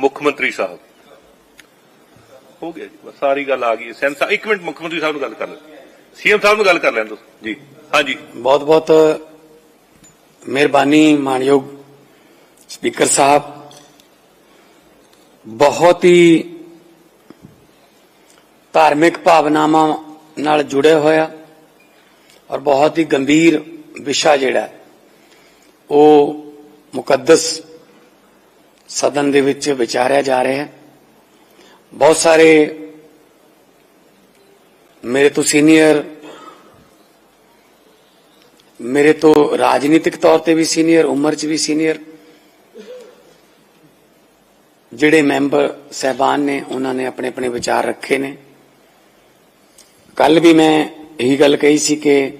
ਮੁੱਖ ਮੰਤਰੀ ਸਾਹਿਬ। ਹੋ ਗਿਆ ਜੀ ਸਾਰੀ ਗੱਲ ਆ ਗਈ ਸੈਂਸ ਇੱਕ ਮਿੰਟ, ਮੁੱਖ ਮੰਤਰੀ ਸਾਹਿਬ ਨੂੰ ਗੱਲ ਕਰ ਲੈ ਸੀਐਮ ਸਾਹਿਬ ਨੂੰ ਗੱਲ ਕਰ ਲੈਣ ਦੋ ਜੀ, ਹਾਂਜੀ। ਬਹੁਤ ਬਹੁਤ ਮਿਹਰਬਾਨੀ ਮਾਨਯੋਗ ਸਪੀਕਰ ਸਾਹਿਬ। ਬਹੁਤ ਹੀ ਧਾਰਮਿਕ ਭਾਵਨਾਵਾਂ ਨਾਲ ਜੁੜੇ ਹੋਇਆ ਔਰ ਬਹੁਤ ਹੀ ਗੰਭੀਰ ਵਿਸ਼ਾ ਜਿਹੜਾ ਉਹ ਮੁਕੱਦਸ ਸਦਨ ਦੇ ਵਿੱਚ ਵਿਚਾਰਿਆ ਜਾ ਰਿਹਾ ਹੈ। ਬਹੁਤ ਸਾਰੇ ਮੇਰੇ ਤੋਂ ਸੀਨੀਅਰ, ਮੇਰੇ ਤੋਂ ਰਾਜਨੀਤਿਕ ਤੌਰ ਤੇ ਵੀ ਸੀਨੀਅਰ, ਉਮਰ 'ਚ ਵੀ ਸੀਨੀਅਰ ਜਿਹੜੇ ਮੈਂਬਰ ਸਹਿਬਾਨ ਨੇ, ਉਹਨਾਂ ਨੇ ਆਪਣੇ ਆਪਣੇ ਵਿਚਾਰ ਰੱਖੇ ਨੇ। ਕੱਲ ਵੀ ਮੈਂ ਇਹੀ ਗੱਲ ਕਹੀ ਸੀ ਕਿ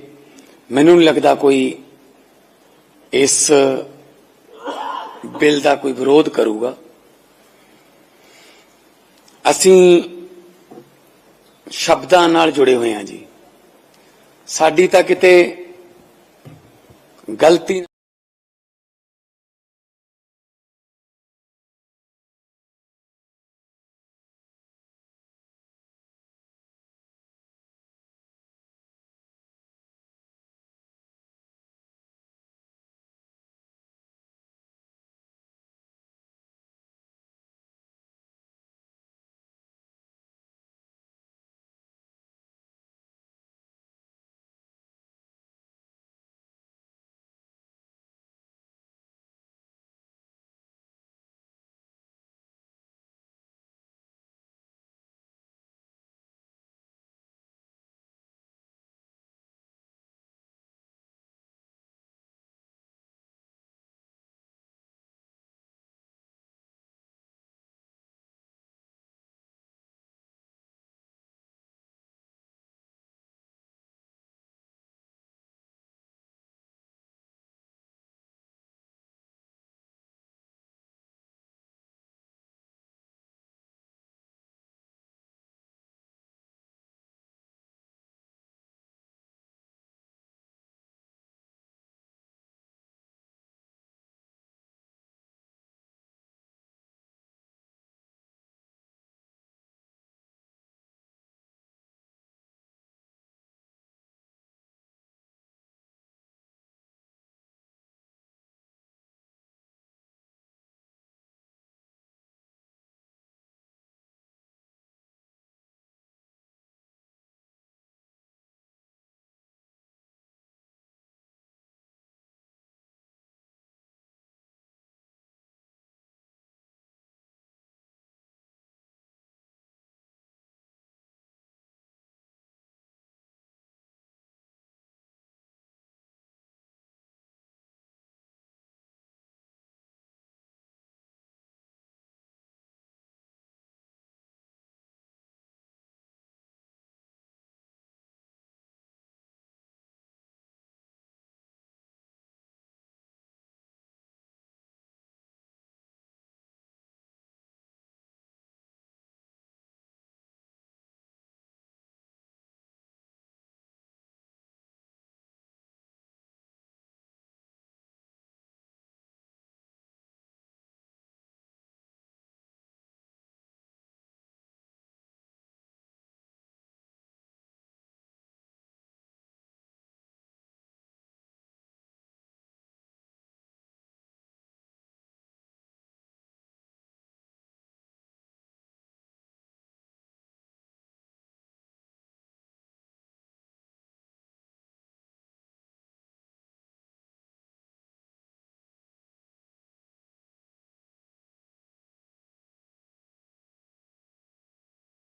ਮੈਨੂੰ ਨਹੀਂ ਲੱਗਦਾ ਕੋਈ ਇਸ ਬਿੱਲ ਦਾ ਕੋਈ ਵਿਰੋਧ ਕਰੂਗਾ। ਅਸੀਂ ਸ਼ਬਦਾਂ ਨਾਲ ਜੁੜੇ ਹੋਏ ਹਾਂ ਜੀ। ਸਾਡੀ ਤਾਂ ਕਿਤੇ ਗਲਤੀ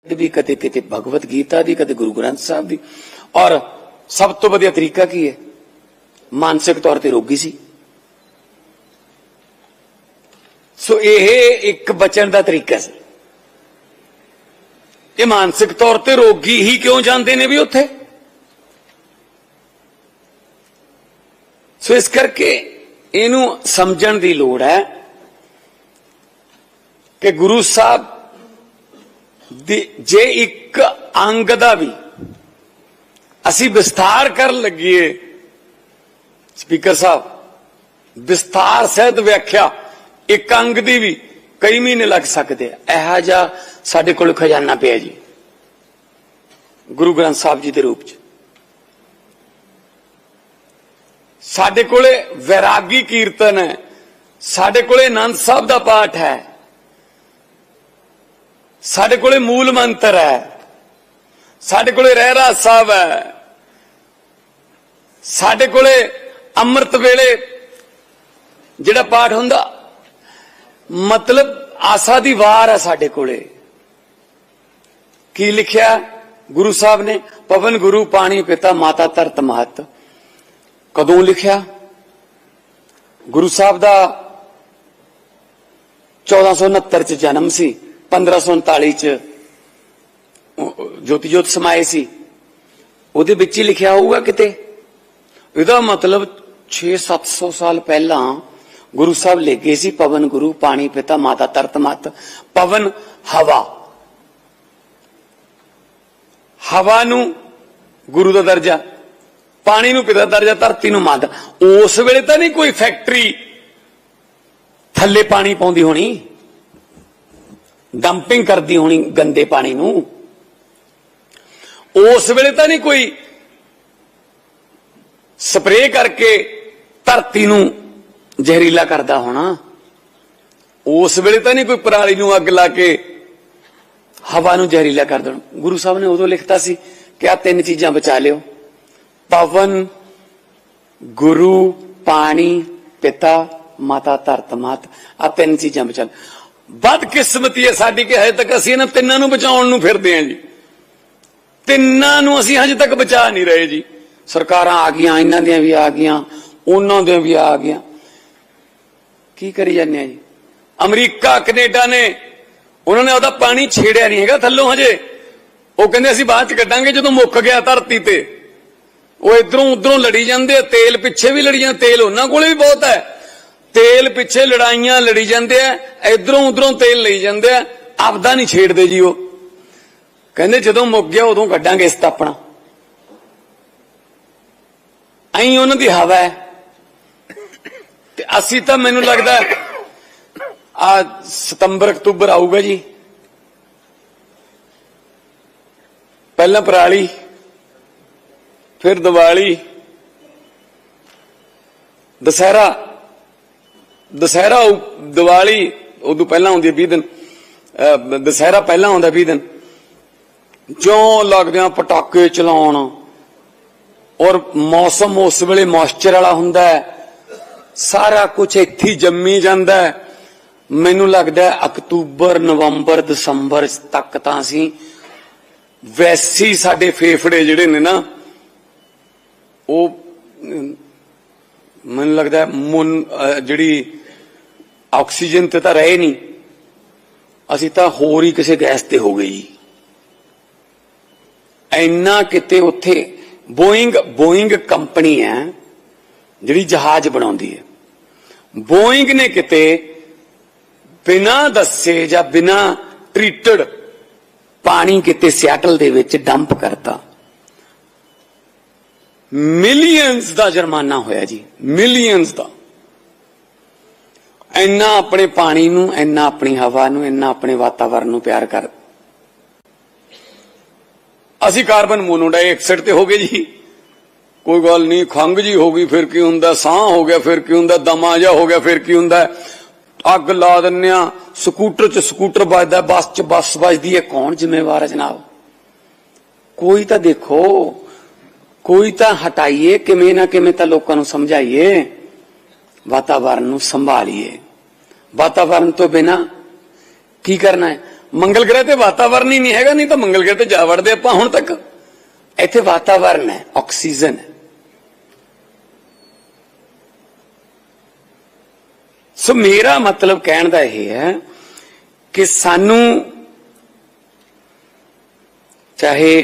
ਵੀ, ਕਦੇ ਕਿਤੇ ਭਗਵਤ ਗੀਤਾ ਦੀ, ਕਦੇ ਗੁਰੂ ਗ੍ਰੰਥ ਸਾਹਿਬ ਦੀ। ਔਰ ਸਭ ਤੋਂ ਵਧੀਆ ਤਰੀਕਾ ਕੀ ਹੈ? ਮਾਨਸਿਕ ਤੌਰ ਤੇ ਰੋਗੀ ਸੀ। ਸੋ ਇਹ ਇੱਕ ਬਚਣ ਦਾ ਤਰੀਕਾ ਸੀ। ਇਹ ਮਾਨਸਿਕ ਤੌਰ ਤੇ ਰੋਗੀ ਹੀ ਕਿਉਂ ਜਾਂਦੇ ਨੇ ਵੀ ਉੱਥੇ? ਸੋ ਇਸ ਕਰਕੇ ਇਹਨੂੰ ਸਮਝਣ ਦੀ ਲੋੜ ਹੈ ਕਿ ਗੁਰੂ ਸਾਹਿਬ ਜੇ ਇੱਕ ਅੰਗ ਦਾ ਵੀ ਅਸੀਂ ਵਿਸਥਾਰ ਕਰਨ ਲੱਗੀਏ, ਸਪੀਕਰ ਸਾਹਿਬ, ਵਿਸਥਾਰ ਸਹਿਤ ਵਿਆਖਿਆ ਇੱਕ ਅੰਗ ਦੀ ਵੀ ਕਈ ਮਹੀਨੇ ਲੱਗ ਸਕਦੇ ਆ। ਇਹੋ ਜਿਹਾ ਸਾਡੇ ਕੋਲ ਖਜ਼ਾਨਾ ਪਿਆ ਜੀ, ਗੁਰੂ ਗ੍ਰੰਥ ਸਾਹਿਬ ਜੀ ਦੇ ਰੂਪ ਚ। ਸਾਡੇ ਕੋਲੇ ਵੈਰਾਗੀ ਕੀਰਤਨ ਹੈ, ਸਾਡੇ ਕੋਲੇ ਆਨੰਦ ਸਾਹਿਬ ਦਾ ਪਾਠ ਹੈ। ਸਾਡੇ ਕੋਲੇ ਮੂਲ ਮੰਤਰ ਹੈ। ਸਾਡੇ ਕੋਲੇ ਰਹਿਰਾ ਸਾਹਿਬ ਹੈ। ਸਾਡੇ ਕੋਲੇ ਅੰਮ੍ਰਿਤ ਵੇਲੇ ਜਿਹੜਾ ਪਾਠ ਹੁੰਦਾ, ਮਤਲਬ ਆਸਾ ਦੀ ਵਾਰ ਹੈ ਸਾਡੇ ਕੋਲੇ। ਕੀ ਲਿਖਿਆ ਗੁਰੂ ਸਾਹਿਬ ਨੇ? ਪਵਨ ਗੁਰੂ ਪਾਣੀ ਪਿਤਾ ਮਾਤਾ ਧਰਤ ਮਹਤ। ਕਦੋਂ ਲਿਖਿਆ? ਗੁਰੂ ਸਾਹਿਬ ਦਾ 1469 ਚ ਜਨਮ ਸੀ। 1539 ਚ। ਉਹ ਜੋਤੀ ਜੋਤ ਸਮਾਏ ਸੀ। ਉਹਦੇ ਵਿੱਚ ਹੀ ਲਿਖਿਆ ਹੋਊਗਾ ਕਿਤੇ। ਇਹਦਾ ਮਤਲਬ 6-700 ਸਾਲ ਪਹਿਲਾਂ ਗੁਰੂ ਸਾਹਿਬ ਲੈ ਗਏ ਸੀ ਪਵਨ ਗੁਰੂ, ਪਾਣੀ, ਪਿਤਾ, ਮਾਤਾ, ਤਰਤ, ਮਤ। ਪਵਨ, ਹਵਾ। ਹਵਾ ਨੂੰ ਗੁਰੂ ਦਾ ਦਰਜਾ, ਪਾਣੀ ਨੂੰ ਪਿਤਾ ਦਰਜਾ, ਧਰਤੀ ਨੂੰ ਮਾਤਾ। ਉਸ ਵੇਲੇ ਤਾਂ ਨਹੀਂ ਕੋਈ ਫੈਕਟਰੀ ਥੱਲੇ ਪਾਣੀ ਪਾਉਂਦੀ ਹੋਣੀ। ਡੰਪਿੰਗ ਕਰਦੀ ਹੋਣੀ ਗੰਦੇ ਪਾਣੀ ਨੂੰ। ਉਸ ਵੇਲੇ ਤਾਂ ਨਹੀਂ ਕੋਈ ਸਪਰੇਅ ਕਰਕੇ ਧਰਤੀ ਨੂੰ ਜ਼ਹਿਰੀਲਾ ਕਰਦਾ ਹੋਣਾ। ਉਸ ਵੇਲੇ ਤਾਂ ਨਹੀਂ ਕੋਈ ਪਰਾਲੀ ਨੂੰ ਅੱਗ ਲਾ ਕੇ ਹਵਾ ਨੂੰ ਜ਼ਹਿਰੀਲਾ ਕਰ ਦੇਣਾ। ਗੁਰੂ ਸਾਹਿਬ ਨੇ ਉਦੋਂ ਲਿਖਤਾ ਸੀ ਕਿ ਆ ਤਿੰਨ ਚੀਜ਼ਾਂ ਬਚਾ ਲਿਓ। ਪਵਨ, ਗੁਰੂ, ਪਾਣੀ, ਪਿਤਾ, ਮਾਤਾ, ਧਰਤ, ਮਾਤ। ਆ ਤਿੰਨ ਚੀਜ਼ਾਂ ਬਚਾ ਬਦਕਿਸਮਤੀ ਹੈ ਸਾਡੀ ਕਿ ਹਜੇ ਤੱਕ ਅਸੀਂ ਇਹਨਾਂ ਤਿੰਨਾਂ ਨੂੰ ਬਚਾਉਣ ਨੂੰ ਫਿਰਦੇ ਹਾਂ ਜੀ। ਤਿੰਨਾਂ ਨੂੰ ਅਸੀਂ ਹਜੇ ਤੱਕ ਬਚਾ ਨਹੀਂ ਰਹੇ ਜੀ। ਸਰਕਾਰਾਂ ਆ ਗਈਆਂ, ਇਹਨਾਂ ਦੀਆਂ ਵੀ ਆ ਗਈਆਂ, ਉਹਨਾਂ ਦੀਆਂ ਵੀ ਆ ਗਈਆਂ। ਕੀ ਕਰੀ ਜਾਂਦੇ ਆ ਜੀ? ਅਮਰੀਕਾ, ਕੈਨੇਡਾ ਨੇ, ਉਹਨਾਂ ਨੇ ਉਹਦਾ ਪਾਣੀ ਛੇੜਿਆ ਨਹੀਂ ਹੈਗਾ ਥੱਲੋਂ ਹਜੇ। ਉਹ ਕਹਿੰਦੇ ਅਸੀਂ ਬਾਅਦ ਚ ਕੱਢਾਂਗੇ ਜਦੋਂ ਮੁੱਕ ਗਿਆ ਧਰਤੀ ਤੇ। ਉਹ ਇਧਰੋਂ ਉਧਰੋਂ ਲੜੀ ਜਾਂਦੇ ਆ, ਤੇਲ ਪਿੱਛੇ ਵੀ ਲੜੀ ਜਾਂਦੇ ਤੇਲ ਉਹਨਾਂ ਕੋਲੇ ਵੀ ਬਹੁਤ ਹੈ। ਤੇਲ ਪਿੱਛੇ ਲੜਾਈਆਂ ਲੜੀ ਜਾਂਦੇ ਆ, ਇਧਰੋਂ ਉਧਰੋਂ ਤੇਲ ਲਈ ਜਾਂਦੇ ਆ, ਆਪਦਾ ਨਹੀਂ ਛੇੜਦੇ ਜੀ ਉਹ। ਕਹਿੰਦੇ ਜਦੋਂ ਮੁੱਕ ਗਿਆ ਉਦੋਂ ਕੱਢਾਂਗੇ ਇਸ ਤਾਂ ਐਂ ਉਹਨਾਂ ਦੀ ਹਵਾ ਹੈ। ਤੇ ਅਸੀਂ ਤਾਂ ਮੈਨੂੰ ਲੱਗਦਾ ਆ ਸਤੰਬਰ, ਅਕਤੂਬਰ ਆਊਗਾ ਜੀ। ਪਹਿਲਾਂ ਪਰਾਲੀ, ਫਿਰ ਦੀਵਾਲੀ, ਦਸਹਿਰਾ। ਦਸਹਿਰਾ ਆਊ- ਦੀਵਾਲੀ ਉਦੋਂ ਪਹਿਲਾਂ ਆਉਂਦੀ ਹੈ 20 ਦਿਨ। ਅਹ, ਦਸਹਿਰਾ ਪਹਿਲਾਂ ਆਉਂਦਾ 20 ਦਿਨ। ਜਿਉਂ ਲੱਗਦੇ ਆ ਪਟਾਕੇ ਚਲਾਉਣ। ਔਰ ਮੌਸਮ ਉਸ ਵੇਲੇ ਮੌਇਸਚਰ ਵਾਲਾ ਹੁੰਦਾ ਸਾਰਾ ਕੁਝ ਇੱਥੇ ਜੰਮੀ ਜਾਂਦਾ ਮੈਨੂੰ ਲੱਗਦਾ ਅਕਤੂਬਰ ਨਵੰਬਰ ਦਸੰਬਰ ਤੱਕ ਤਾਂ ਅਸੀਂ ਵੈਸੇ ਸਾਡੇ ਫੇਫੜੇ ਜਿਹੜੇ ਨੇ ਨਾ ਉਹ ਮੈਨੂੰ ਲੱਗਦਾ ਮੁਨ ਅਹ, ਜਿਹੜੀ ਆਕਸੀਜਨ ਤੇ ਤਾਂ ਰਹੇ ਨਹੀਂ। ਅਸੀਂ ਤਾਂ ਹੋਰ ਹੀ ਕਿਸੇ ਗੈਸ ਤੇ ਹੋ ਗਈ ਇੰਨਾ ਕਿਤੇ ਉੱਥੇ ਬੋਇੰਗ ਬੋਇੰਗ ਕੰਪਨੀ ਹੈ, ਜਿਹੜੀ ਜਹਾਜ਼ ਬਣਾਉਂਦੀ ਹੈ। ਬੋਇੰਗ ਨੇ ਕਿਤੇ ਬਿਨਾ ਦੱਸੇ ਜਾਂ ਬਿਨਾ ਟ੍ਰੀਟਡ ਪਾਣੀ ਕਿਤੇ ਸਿਆਟਲ ਦੇ ਵਿੱਚ ਡੰਪ ਕਰਤਾ। ਮਿਲੀਅਨਸ ਦਾ ਜੁਰਮਾਨਾ ਹੋਇਆ ਜੀ ਮਿਲੀਅਨਸ ਦਾ। ਇੰਨਾ ਆਪਣੇ ਪਾਣੀ ਨੂੰ, ਇੰਨਾ ਆਪਣੀ ਹਵਾ ਨੂੰ, ਇੰਨਾ ਆਪਣੇ ਵਾਤਾਵਰਣ ਨੂੰ ਪਿਆਰ ਕਰ। ਅਸੀਂ ਕਾਰਬਨ ਮੋਨੋਡਾਈਆਕਸਾਈਡ ਤੇ ਹੋ ਗਏ ਜੀ। ਕੋਈ ਗੱਲ ਨਹੀਂ ਖੰਗ ਜੀ ਹੋ ਗਈ, ਫਿਰ ਕੀ ਹੁੰਦਾ? ਸਾਹ ਹੋ ਗਿਆ, ਫਿਰ ਕੀ ਹੁੰਦਾ? ਦਮਾ ਜਾ, ਹੋ ਗਿਆ, ਫਿਰ ਕੀ ਹੁੰਦਾ? ਅੱਗ ਲਾ ਦਿੰਨੇ ਆ ਸਕੂਟਰ 'ਚ ਸਕੂਟਰ ਵੱਜਦਾ, ਬੱਸ 'ਚ ਬੱਸ ਵੱਜਦੀ ਹੈ। ਕੌਣ ਜ਼ਿੰਮੇਵਾਰ ਹੈ ਜਨਾਬ? ਕੋਈ ਤਾਂ ਦੇਖੋ, ਕੋਈ ਤਾਂ ਹਟਾਈਏ, ਕਿਵੇਂ ਨਾ ਕਿਵੇਂ ਤਾਂ ਲੋਕਾਂ ਨੂੰ ਸਮਝਾਈਏ। ਵਾਤਾਵਰਨ ਨੂੰ ਸੰਭਾਲੀਏ। ਵਾਤਾਵਰਨ ਤੋਂ ਬਿਨਾ ਕੀ ਕਰਨਾ ਹੈ? ਮੰਗਲ ਗ੍ਰਹਿ ਤੇ ਵਾਤਾਵਰਨ ਹੀ ਨਹੀਂ ਹੈਗਾ ਨਹੀਂ ਤਾਂ ਮੰਗਲ ਗ੍ਰਹਿ ਤੇ ਜਾ ਵੜਦੇ ਆਪਾਂ ਹੁਣ ਤੱਕ। ਇੱਥੇ ਵਾਤਾਵਰਨ ਹੈ ਆਕਸੀਜਨ ਹੈ। ਸੋ ਮੇਰਾ ਮਤਲਬ ਕਹਿਣ ਦਾ ਇਹ ਹੈ ਕਿ ਸਾਨੂੰ ਚਾਹੇ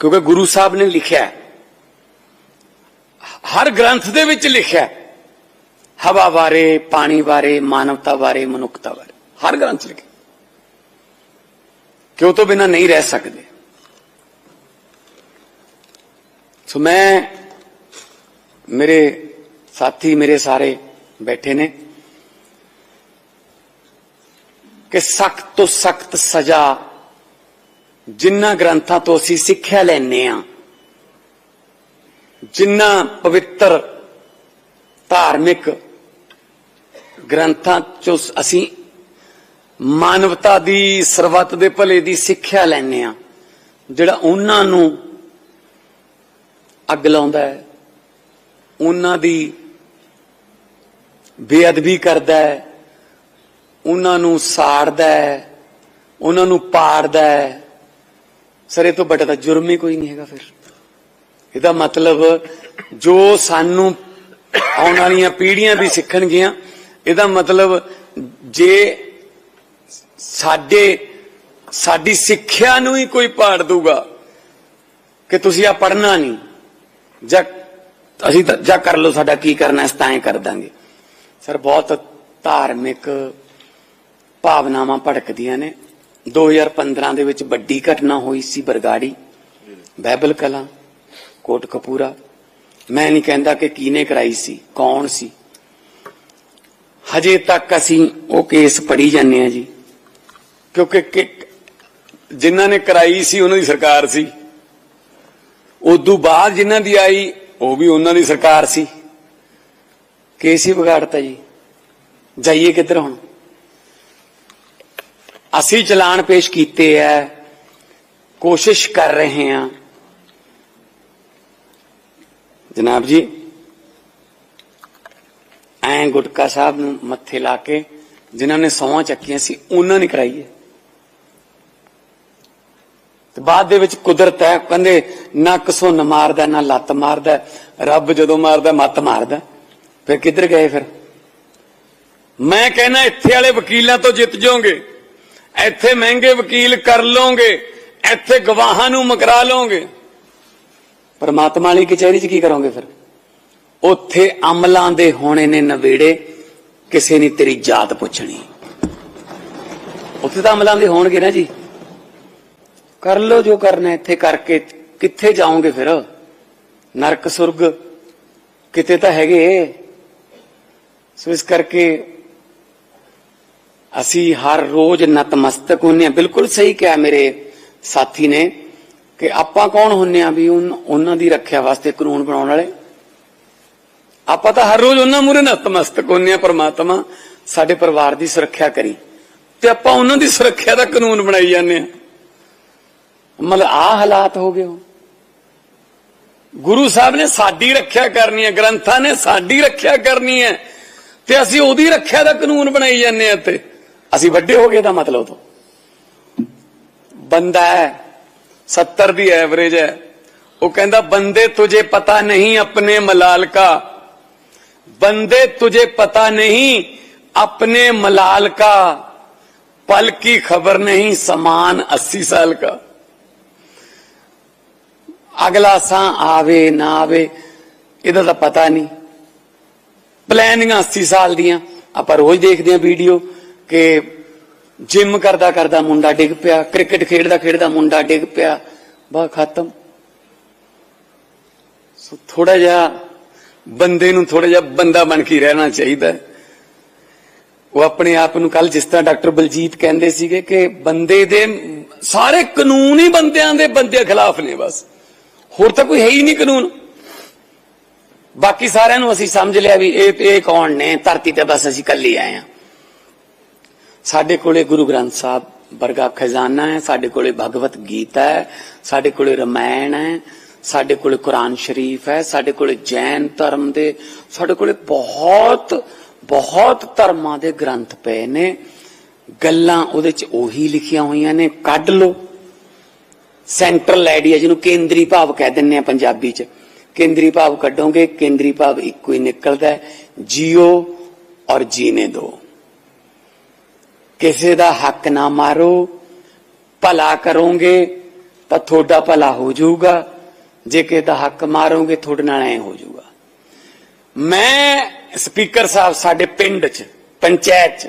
ਕਿਉਂਕਿ ਗੁਰੂ ਸਾਹਿਬ ਨੇ ਲਿਖਿਆ ਹੈ, ਹਰ ਗ੍ਰੰਥ ਦੇ ਵਿੱਚ ਲਿਖਿਆ ਹਵਾ ਬਾਰੇ, ਪਾਣੀ ਬਾਰੇ, ਮਾਨਵਤਾ ਬਾਰੇ, ਮਨੁੱਖਤਾ ਬਾਰੇ। ਹਰ ਗ੍ਰੰਥ ਲਿਖਿਆ ਕਿ ਉਹ ਤੋਂ ਬਿਨਾ ਨਹੀਂ ਰਹਿ ਸਕਦੇ। ਸੋ ਮੈਂ, ਮੇਰੇ ਸਾਥੀ, ਮੇਰੇ ਸਾਰੇ ਬੈਠੇ ਨੇ ਕਿ ਸਖਤ ਤੋਂ ਸਖਤ ਸਜ਼ਾ ਜਿਨ੍ਹਾਂ ਗ੍ਰੰਥਾਂ ਤੋਂ ਅਸੀਂ ਸਿੱਖਿਆ ਲੈਨੇ ਆ ਜਿੰਨਾ ਪਵਿੱਤਰ ਧਾਰਮਿਕ ਗ੍ਰੰਥਾਂ ਚੋਂ ਅਸੀਂ ਮਾਨਵਤਾ ਦੀ, ਸਰਬੱਤ ਦੇ ਭਲੇ ਦੀ ਸਿੱਖਿਆ ਲੈਨੇ ਆ ਜਿਹੜਾ ਉਹਨਾਂ ਨੂੰ ਅੱਗ ਲਾਉਂਦਾ ਹੈ, ਉਹਨਾਂ ਦੀ ਬੇਅਦਬੀ ਕਰਦਾ ਹੈ, ਉਹਨਾਂ ਨੂੰ ਸਾੜਦਾ ਹੈ, ਉਹਨਾਂ ਨੂੰ ਪਾੜਦਾ ਹੈ, ਸਰ ਇਹ ਤੋਂ ਵੱਡਾ ਤਾਂ ਜੁਰਮ ਹੀ ਕੋਈ ਨਹੀਂ ਹੈਗਾ ਫਿਰ। ਇਹਦਾ ਮਤਲਬ ਜੋ ਸਾਨੂੰ ਆਉਣ ਵਾਲੀਆਂ ਪੀੜ੍ਹੀਆਂ ਵੀ ਸਿੱਖਣਗੀਆਂ, ਇਹਦਾ ਮਤਲਬ ਜੇ ਸਾਡੇ, ਸਾਡੀ ਸਿੱਖਿਆ ਨੂੰ ਹੀ ਕੋਈ ਪਾੜ ਦੂਗਾ ਕਿ ਤੁਸੀਂ ਆ ਪੜ੍ਹਨਾ ਨਹੀਂ, ਜਾਂ ਅਸੀਂ ਜਾਂ ਕਰ ਲਓ ਸਾਡਾ ਕੀ ਕਰਨਾ ਇਸ ਤਾਂ ਹੀ ਕਰ ਦਾਂਗੇ। ਸਰ, ਬਹੁਤ ਧਾਰਮਿਕ ਭਾਵਨਾਵਾਂ ਭੜਕਦੀਆਂ ਨੇ। 2015 ਦੇ ਵਿੱਚ ਵੱਡੀ ਘਟਨਾ ਹੋਈ ਸੀ ਬਰਗਾੜੀ ਬਾਈਬਲ ਕਲਾ। ਕੋਟ ਕਪੂਰਾ। ਮੈਂ ਨਹੀਂ ਕਹਿੰਦਾ ਕਿ ਕੀਨੇ ਕਰਾਈ ਸੀ, ਕੌਣ ਸੀ। ਹਜੇ ਤੱਕ ਅਸੀਂ ਉਹ ਕੇਸ ਪੜੀ ਜਾਂਦੇ ਆ ਜੀ। ਕਿਉਂਕਿ ਕਿ- ਜਿਨ੍ਹਾਂ ਨੇ ਕਰਾਈ ਸੀ, ਉਹਨਾਂ ਦੀ ਸਰਕਾਰ ਸੀ। ਉਦੋਂ ਬਾਅਦ ਜਿਨ੍ਹਾਂ ਦੀ ਆਈ, ਉਹ ਵੀ ਉਹਨਾਂ ਦੀ ਸਰਕਾਰ ਸੀ। ਕੇਸ ਹੀ ਵਿਗਾੜਤਾ ਜੀ। ਜਾਈਏ ਕਿੱਧਰ ਹੁਣ। ਅਸੀਂ ਚਲਾਨ ਪੇਸ਼ ਕੀਤੇ ਐ ਕੋਸ਼ਿਸ਼ ਕਰ ਰਹੇ ਹਾਂ। ਜਨਾਬ ਜੀ, ਐਂ ਗੁਟਕਾ ਸਾਹਿਬ ਨੂੰ ਮੱਥੇ ਲਾ ਕੇ ਜਿਨ੍ਹਾਂ ਨੇ ਸੌਹਾਂ ਚੱਕੀਆਂ ਸੀ, ਉਹਨਾਂ ਨੇ ਕਰਾਈ ਹੈ। ਤੇ ਬਾਅਦ ਦੇ ਵਿੱਚ ਕੁਦਰਤ ਹੈ, ਕਹਿੰਦੇ ਨਾ ਕਸੁੰਨ ਮਾਰਦਾ, ਨਾ ਲੱਤ ਮਾਰਦਾ, ਰੱਬ ਜਦੋਂ ਮਾਰਦਾ, ਮੱਤ ਮਾਰਦਾ। ਫਿਰ ਕਿੱਧਰ ਗਏ ਫਿਰ? ਮੈਂ ਕਹਿੰਦਾ ਇੱਥੇ ਵਾਲੇ ਵਕੀਲਾਂ ਤੋਂ ਜਿੱਤ ਜਾਓਗੇ। ਇੱਥੇ ਮਹਿੰਗੇ ਵਕੀਲ ਕਰ ਲਓਗੇ। ਇੱਥੇ ਗਵਾਹਾਂ ਨੂੰ ਮਕਰਾ ਲਓਗੇ। ਪਰਮਾਤਮਾ ਵਾਲੀ ਕਚਹਿਰੀ 'ਚ ਕੀ ਕਰੋਗੇ ਫਿਰ? ਉੱਥੇ ਅਮਲਾਂ ਦੇ ਹੋਣੇ ਨੇ ਨਵੇੜੇ, ਕਿਸੇ ਨੇ ਤੇਰੀ ਜਾਤ ਪੁੱਛਣੀ। ਉੱਥੇ ਤਾਂ ਅਮਲਾਂ ਦੇ ਹੋਣਗੇ ਨਾ ਜੀ। ਕਰ ਲੋ ਜੋ ਕਰਨਾ ਇੱਥੇ ਕਰਕੇ ਕਿੱਥੇ ਜਾਓਗੇ ਫਿਰ? ਨਰਕ ਸੁਰਗ ਕਿਤੇ ਤਾਂ ਹੈਗੇ। ਸੋ ਇਸ ਕਰਕੇ ਅਸੀਂ ਹਰ ਰੋਜ਼ ਨਤਮਸਤਕ ਹੁੰਨੇ ਆ ਬਿਲਕੁਲ ਸਹੀ ਕਿਹਾ ਮੇਰੇ ਸਾਥੀ ਨੇ। ਕਿ ਆਪਾਂ ਕੌਣ ਹੁੰਨੇ ਆ ਵੀ ਉਹਨਾਂ ਦੀ ਰੱਖਿਆ ਵਾਸਤੇ ਕਾਨੂੰਨ ਬਣਾਉਣ ਵਾਲੇ? ਆਪਾਂ ਤਾਂ ਹਰ ਰੋਜ਼ ਉਹਨਾਂ ਮੂਰੇ ਨਤਮਸਤਕ ਹੁੰਨੇ ਆ ਪਰਮਾਤਮਾ, ਸਾਡੇ ਪਰਿਵਾਰ ਦੀ ਸੁਰੱਖਿਆ ਕਰੀ। ਤੇ ਆਪਾਂ ਉਹਨਾਂ ਦੀ ਸੁਰੱਖਿਆ ਦਾ ਕਾਨੂੰਨ ਬਣਾਈ ਜਾਂਦੇ ਆ। ਮਤਲਬ ਆ ਹਾਲਾਤ ਹੋ ਗਏ ਹੋ ਗੁਰੂ ਸਾਹਿਬ ਨੇ ਸਾਡੀ ਰੱਖਿਆ ਕਰਨੀ ਹੈ, ਗ੍ਰੰਥਾਂ ਨੇ ਸਾਡੀ ਰੱਖਿਆ ਕਰਨੀ ਹੈ, ਤੇ ਅਸੀਂ ਉਹਦੀ ਰੱਖਿਆ ਦਾ ਕਾਨੂੰਨ ਬਣਾਈ ਜਾਂਦੇ ਆ ਤੇ ਅਸੀਂ ਵੱਡੇ ਹੋ ਗਏ ਦਾ ਮਤਲਬ ਤੋਂ। ਬੰਦਾ ਹੈ। 70 ਦੀ ਐਵਰੇਜ ਹੈ ਉਹ ਕਹਿੰਦਾ ਬੰਦੇ ਤੁਝੇ ਪਤਾ ਨਹੀਂ ਆਪਣੇ ਮਲਾਲ का बंदे तुझे पता नहीं अपने मलाल का पल की खबर नहीं समान अस्सी साल का ਅਗਲਾ ਸਾਹ ਆਵੇ ਨਾ ਆਵੇ ਇਹਦਾ ਤਾਂ ਪਤਾ ਨਹੀਂ ਪਲੈਨਿੰਗਾਂ 80 ਸਾਲ ਦੀਆਂ ਆਪਾਂ ਰੋਜ਼ ਦੇਖਦੇ ਆਂ ਵੀਡੀਓ ਕਿ ਜਿਮ ਕਰਦਾ ਕਰਦਾ ਮੁੰਡਾ ਡਿੱਗ ਪਿਆ, ਕ੍ਰਿਕਟ ਖੇਡਦਾ ਖੇਡਦਾ ਮੁੰਡਾ ਡਿੱਗ ਪਿਆ, ਬਾ ਖਤਮ। ਸੋ ਥੋੜਾ ਜਿਹਾ ਬੰਦੇ ਨੂੰ ਥੋੜਾ ਜਿਹਾ ਬੰਦਾ ਬਣ ਕੇ ਰਹਿਣਾ ਚਾਹੀਦਾ ਉਹ ਆਪਣੇ ਆਪ ਨੂੰ ਕੱਲ ਜਿਸ ਤਰ੍ਹਾਂ ਡਾਕਟਰ ਬਲਜੀਤ ਕਹਿੰਦੇ ਸੀਗੇ ਕਿ ਬੰਦੇ ਦੇ ਸਾਰੇ ਕਾਨੂੰਨ ਹੀ ਬੰਦਿਆਂ ਦੇ ਬੰਦੇ ਖਿਲਾਫ ਨੇ ਬਸ। ਹੋਰ ਤਾਂ ਕੋਈ ਹੈ ਹੀ ਨਹੀਂ ਕਾਨੂੰਨ। ਬਾਕੀ ਸਾਰਿਆਂ ਨੂੰ ਅਸੀਂ ਸਮਝ ਲਿਆ ਵੀ ਇਹ ਇਹ ਕੌਣ ਨੇ? ਧਰਤੀ ਤੇ ਬਸ ਅਸੀਂ ਕੱਲੇ ਆਏ ਆ ਸਾਡੇ ਕੋਲੇ ਗੁਰੂ ਗ੍ਰੰਥ ਸਾਹਿਬ ਵਰਗਾ ਖਜ਼ਾਨਾ ਹੈ, ਸਾਡੇ ਕੋਲੇ ਭਗਵਤ ਗੀਤਾ ਹੈ, ਸਾਡੇ ਕੋਲੇ ਰਮਾਇਣ ਹੈ, ਸਾਡੇ ਕੋਲੇ ਕੁਰਾਨ ਸ਼ਰੀਫ ਹੈ, ਸਾਡੇ ਕੋਲੇ ਜੈਨ ਧਰਮ ਦੇ, ਸਾਡੇ ਕੋਲੇ ਬਹੁਤ ਬਹੁਤ ਧਰਮਾਂ ਦੇ ਗ੍ਰੰਥ ਪਏ ਨੇ। ਗੱਲਾਂ ਉਹਦੇ ਚ ਉਹੀ ਲਿਖੀਆਂ ਹੋਈਆਂ ਨੇ, ਕੱਢ ਲਓ। ਸੈਂਟਰਲ ਆਈਡੀਆ ਜਿਹਨੂੰ ਕੇਂਦਰੀ ਭਾਵ ਕਹਿ ਦਿੰਨੇ ਆ ਪੰਜਾਬੀ ਚ। ਕੇਂਦਰੀ ਭਾਵ ਕੱਢੋਗੇ, ਕੇਂਦਰੀ ਭਾਵ ਇੱਕੋ ਹੀ ਨਿਕਲਦਾ ਜੀਓ ਔਰ ਜੀਨੇ ਦੋ। ਕਿਸੇ ਦਾ ਹੱਕ ਨਾ ਮਾਰੋ, ਭਲਾ ਕਰੋਗੇ ਤਾਂ ਤੁਹਾਡਾ ਭਲਾ ਹੋ ਜਾਊਗਾ। ਜੇ ਕਿਸੇ ਦਾ ਹੱਕ ਮਾਰੋਗੇ, ਤੁਹਾਡੇ ਨਾਲ ਐ ਹੋ ਜਾਊਗਾ। ਮੈਂ ਸਪੀਕਰ ਸਾਹਿਬ ਸਾਡੇ ਪਿੰਡ 'ਚ, ਪੰਚਾਇਤ 'ਚ,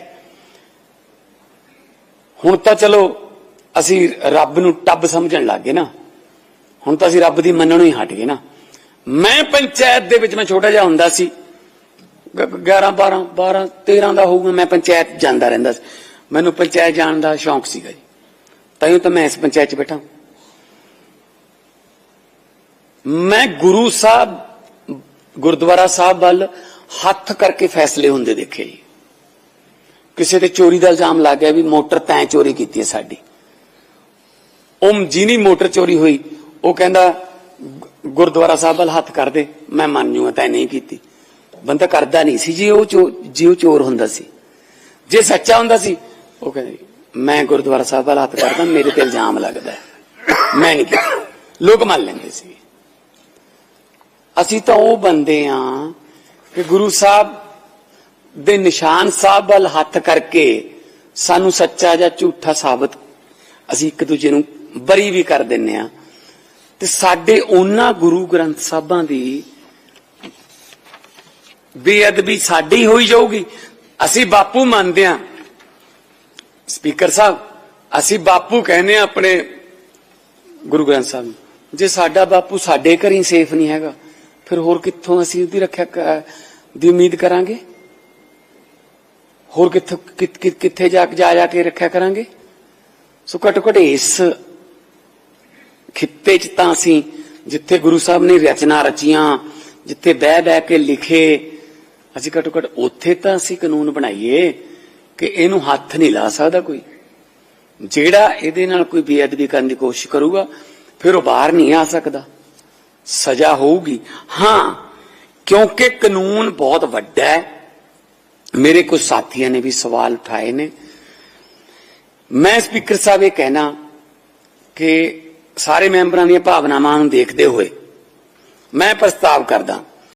ਹੁਣ ਤਾਂ ਚਲੋ ਅਸੀਂ ਰੱਬ ਨੂੰ ਟੱਬ ਸਮਝਣ ਲੱਗ ਗਏ ਨਾ। ਹੁਣ ਤਾਂ ਅਸੀਂ ਰੱਬ ਦੀ ਮੰਨਣੋਂ ਹੀ ਹਟ ਗਏ ਨਾ। ਮੈਂ ਪੰਚਾਇਤ ਦੇ ਵਿੱਚ ਮੈਂ ਛੋਟਾ ਜਿਹਾ ਹੁੰਦਾ ਸੀ। ਗ- 11 12 12 13 ਦਾ ਹੋਊਗਾ, ਮੈਂ ਪੰਚਾਇਤ ਜਾਂਦਾ ਰਹਿੰਦਾ ਸੀ। ਮੈਨੂੰ ਪੰਚਾਇਤ ਜਾਣ ਦਾ ਸ਼ੌਂਕ ਸੀਗਾ ਜੀ। ਤਾਈਓ ਤਾਂ ਮੈਂ ਇਸ ਪੰਚਾਇਤ 'ਚ ਬੈਠਾ। ਮੈਂ ਗੁਰੂ ਸਾਹਿਬ, ਗੁਰਦੁਆਰਾ ਸਾਹਿਬ ਵੱਲ ਹੱਥ ਕਰਕੇ ਫੈਸਲੇ ਹੁੰਦੇ ਦੇਖੇ ਜੀ। ਕਿਸੇ ਤੇ ਚੋਰੀ ਦਾ ਇਲਜ਼ਾਮ ਲੱਗ ਗਿਆ ਵੀ ਮੋਟਰ ਤੈਂ ਚੋਰੀ ਕੀਤੀ ਹੈ ਸਾਡੀ। ਉਹ ਜਿਹਨੀ ਮੋਟਰ ਚੋਰੀ ਹੋਈ, ਉਹ ਕਹਿੰਦਾ, ਗੁਰਦੁਆਰਾ ਸਾਹਿਬ ਵੱਲ ਹੱਥ ਕਰ ਦੇ, ਮੈਂ ਮੰਨ ਜੂਗਾ ਤੈਂ ਨਹੀਂ ਕੀਤੀ। ਬੰਦਾ ਕਰਦਾ ਨਹੀਂ ਸੀ ਜੀ, ਉਹ ਚੋ- ਜੇ ਉਹ ਚੋਰ ਹੁੰਦਾ ਸੀ। ਜੇ ਸੱਚਾ ਹੁੰਦਾ ਸੀ ਉਹ ਕਹਿੰਦੇ, ਮੈਂ ਗੁਰਦੁਆਰਾ ਸਾਹਿਬ ਵੱਲ ਹੱਥ ਕਰਦਾ, ਮੇਰੇ ਤੇ ਇਲਜ਼ਾਮ ਲੱਗਦਾ ਮੈਂ ਨਹੀਂ ਕੀਤਾ। ਲੋਕ ਮੰਨ ਲੈਂਦੇ ਸੀ। ਅਸੀਂ ਤਾਂ ਉਹ ਬੰਦੇ ਆ ਕਿ ਗੁਰੂ ਸਾਹਿਬ ਦੇ ਨਿਸ਼ਾਨ ਸਾਹਿਬ ਵੱਲ ਹੱਥ ਕਰਕੇ ਸਾਨੂੰ ਸੱਚਾ ਜਾਂ ਝੂਠਾ ਸਾਬਤ ਅਸੀਂ ਇੱਕ ਦੂਜੇ ਨੂੰ ਬਰੀ ਵੀ ਕਰ ਦਿੰਨੇ ਆ ਤੇ ਸਾਡੇ ਉਹਨਾਂ ਗੁਰੂ ਗ੍ਰੰਥ ਸਾਹਿਬਾਂ ਦੀ ਬੇਅਦਬੀ ਸਾਡੀ ਹੋਈ ਜਾਊਗੀ। ਅਸੀਂ ਬਾਪੂ ਮੰਨਦੇ ਆ ਸਪੀਕਰ ਸਾਹਿਬ, ਅਸੀਂ ਬਾਪੂ ਕਹਿੰਦੇ ਆ ਆਪਣੇ ਗੁਰੂ ਗ੍ਰੰਥ ਸਾਹਿਬ ਨੂੰ, ਜੇ ਸਾਡਾ ਬਾਪੂ ਸਾਡੇ ਘਰ ਸੇਫ ਨਹੀਂ ਹੈਗਾ, ਫਿਰ ਹੋਰ ਕਿੱਥੋਂ ਅਸੀਂ ਉਹਦੀ ਰੱਖਿਆ ਦੀ ਉਮੀਦ ਕਰਾਂਗੇ? ਹੋਰ ਕਿੱਥੋਂ ਕਿੱਥੇ ਜਾ ਕੇ ਜਾ ਜਾ ਕੇ ਰੱਖਿਆ ਕਰਾਂਗੇ? ਸੋ ਘੱਟੋ ਘੱਟ ਇਸ ਖਿੱਤੇ 'ਚ ਤਾਂ ਅਸੀਂ ਜਿੱਥੇ ਗੁਰੂ ਸਾਹਿਬ ਨੇ ਰਚਨਾ ਰਚੀਆਂ, ਜਿੱਥੇ ਬਹਿ ਬਹਿ ਕੇ ਲਿਖੇ, ਅਸੀਂ ਘੱਟੋ ਘੱਟ ਉੱਥੇ ਤਾਂ ਅਸੀਂ ਕਾਨੂੰਨ ਬਣਾਈਏ। ਕਿ ਇਹਨੂੰ ਹੱਥ ਨਹੀਂ ਲਾ ਸਕਦਾ ਕੋਈ। ਜਿਹੜਾ ਇਹਦੇ ਨਾਲ ਕੋਈ ਬੇਅਦਬੀ ਕਰਨ ਦੀ ਕੋਸ਼ਿਸ਼ ਕਰੂਗਾ, ਫਿਰ ਉਹ ਬਾਹਰ ਨਹੀਂ ਆ ਸਕਦਾ। ਸਜ਼ਾ ਹੋਊਗੀ। ਹਾਂ, ਕਿਉਂਕਿ ਕਾਨੂੰਨ ਬਹੁਤ ਵੱਡਾ ਹੈ। ਮੇਰੇ ਕੁਝ ਸਾਥੀਆਂ ਨੇ ਵੀ ਸਵਾਲ ਉਠਾਏ ਨੇ। ਮੈਂ ਸਪੀਕਰ ਸਾਹਿਬ ਇਹ ਕਹਿਣਾ ਕਿ ਸਾਰੇ ਮੈਂਬਰਾਂ ਦੀਆਂ ਭਾਵਨਾਵਾਂ ਨੂੰ ਦੇਖਦੇ ਹੋਏ ਮੈਂ ਪ੍ਰਸਤਾਵ ਕਰਦਾ